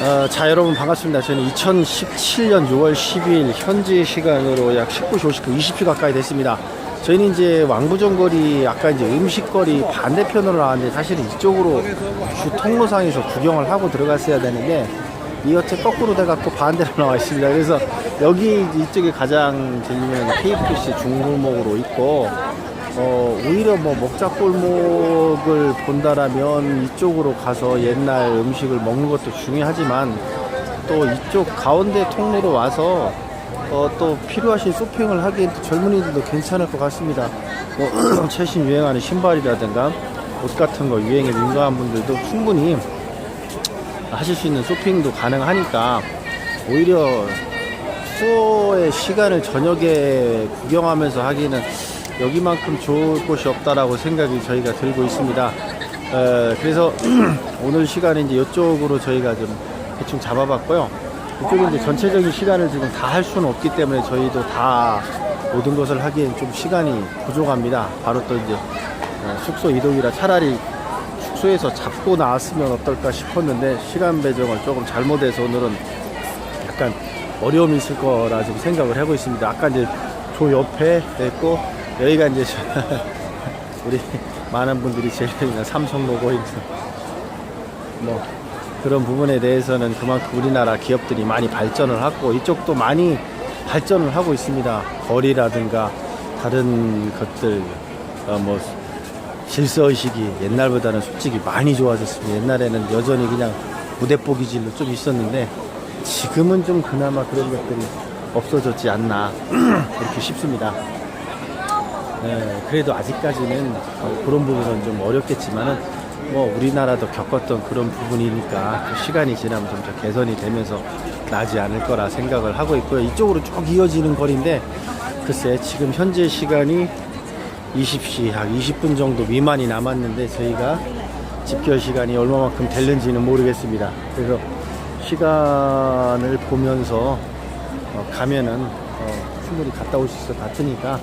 어, 자 여러분 반갑습니다. 저는 2017년 6월 10일 현지 시간으로 약 19시 50분 20분 가까이 됐습니다. 저희는 이제 왕부정거리 아까 이제 음식거리 반대편으로 나왔는데 사실은 이쪽으로 주 통로상에서 구경을 하고 들어갔어야 되는데 이어체 거꾸로 돼갖고 반대로 나와 있습니다. 그래서 여기 이쪽에 가장 유명한 KFC 중골목으로 있고 어, 오히려 뭐 먹자 골목을 본다라면 이쪽으로 가서 옛날 음식을 먹는 것도 중요하지만 또 이쪽 가운데 통로로 와서 어, 또 필요하신 쇼핑을 하기엔 또 젊은이들도 괜찮을 것 같습니다. 뭐 최신 유행하는 신발이라든가 옷 같은 거 유행에 민감한 분들도 충분히 하실 수 있는 쇼핑도 가능하니까 오히려 수어의 시간을 저녁에 구경하면서 하기는 여기만큼 좋을 곳이 없다라고 생각이 저희가 들고 있습니다. 에, 그래서 오늘 시간에 이제 이쪽으로 저희가 좀 대충 잡아봤고요. 이쪽에 이제 전체적인 시간을 지금 다 할 수는 없기 때문에 저희도 다 모든 것을 하기엔 좀 시간이 부족합니다. 바로 또 이제 어, 숙소 이동이라 차라리 숙소에서 잡고 나왔으면 어떨까 싶었는데 시간 배정을 조금 잘못해서 오늘은 약간 어려움이 있을 거라 좀 생각을 하고 있습니다. 아까 이제 저 옆에 있고 여기가 이제 저- 우리 많은 분들이 제일 삼성 로고 있는 뭐 그런 부분에 대해서는 그만큼 우리나라 기업들이 많이 발전을 하고 이쪽도 많이 발전을 하고 있습니다. 거리라든가 다른 것들 어, 뭐 질서 의식이 옛날보다는 솔직히 많이 좋아졌습니다. 옛날에는 여전히 그냥 무대뽀 기질로 좀 있었는데 지금은 좀 그나마 그런 것들이 없어졌지 않나 이렇게 싶습니다. 네, 그래도 아직까지는 어, 그런 부분은 좀 어렵겠지만은 뭐 우리나라도 겪었던 그런 부분이니까 그 시간이 지나면 좀더 개선이 되면서 나지 않을 거라 생각을 하고 있고요. 이쪽으로 쭉 이어지는 거리인데 글쎄 지금 현재 시간이 20시 한 20분 정도 미만이 남았는데 저희가 집결 시간이 얼마만큼 될는지는 모르겠습니다. 그래서 시간을 보면서 어, 가면은 어, 충분히 갔다 올 수 있을 것 같으니까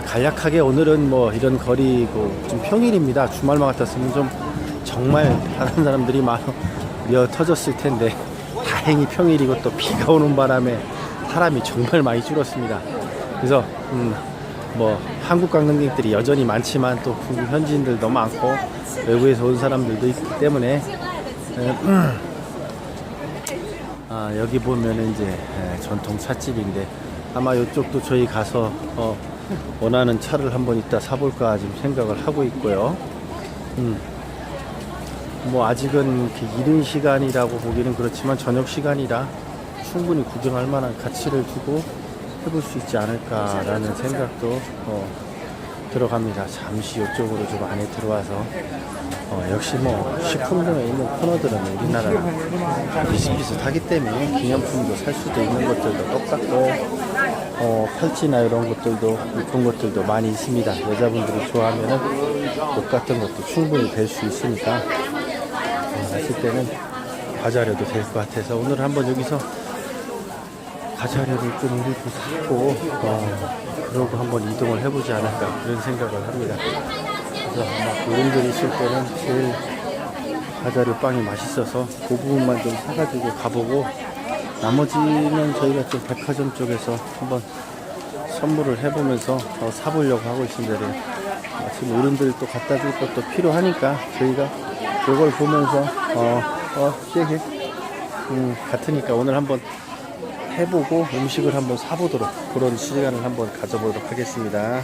간략하게 오늘은 뭐 이런 거리고 좀 평일입니다. 주말만 같았으면 좀 정말 다른 사람들이 미어 터졌을 텐데 다행히 평일이고 또 비가 오는 바람에 사람이 정말 많이 줄었습니다. 그래서 음, 뭐 한국 관광객들이 여전히 많지만 또 중국 현지인들도 많고 외국에서 온 사람들도 있기 때문에 에, 음, 아, 여기 보면은 이제 에, 전통 찻집인데 아마 이쪽도 저희 가서 어, 원하는 차를 한번 이따 사볼까 지금 생각을 하고 있고요. 음. 뭐 아직은 이른 시간이라고 보기는 그렇지만 저녁 시간이라 충분히 구경할 만한 가치를 두고 해볼 수 있지 않을까라는 생각도 어, 들어갑니다. 잠시 이쪽으로 좀 안에 들어와서 어, 역시 뭐 식품점에 있는 코너들은 우리나라랑 비슷비슷하기 때문에 기념품도 살 수도 있는 것들도 똑같고 어, 팔찌나 이런 것들도 이쁜 것들도 많이 있습니다. 여자분들이 좋아하면은 옷 같은 것도 충분히 될 수 있으니까 어, 갔을 때는 과자료도 될 것 같아서 오늘 한번 여기서 과자료를 좀 일부 사고 어, 그러고 한번 이동을 해보지 않을까 그런 생각을 합니다. 그래서 아마 어른들이 있을 때는 제일 과자료 빵이 맛있어서 그 부분만 좀 사가지고 가보고 나머지는 저희가 좀 백화점 쪽에서 한번 선물을 해보면서 더 사보려고 하고 있습니다. 네. 마침 어른들 또 갖다 줄 것도 필요하니까 저희가 이걸 보면서 어, 어, 쉐해 음, 같으니까 오늘 한번 해보고 음식을 한번 사보도록 그런 시간을 한번 가져보도록 하겠습니다.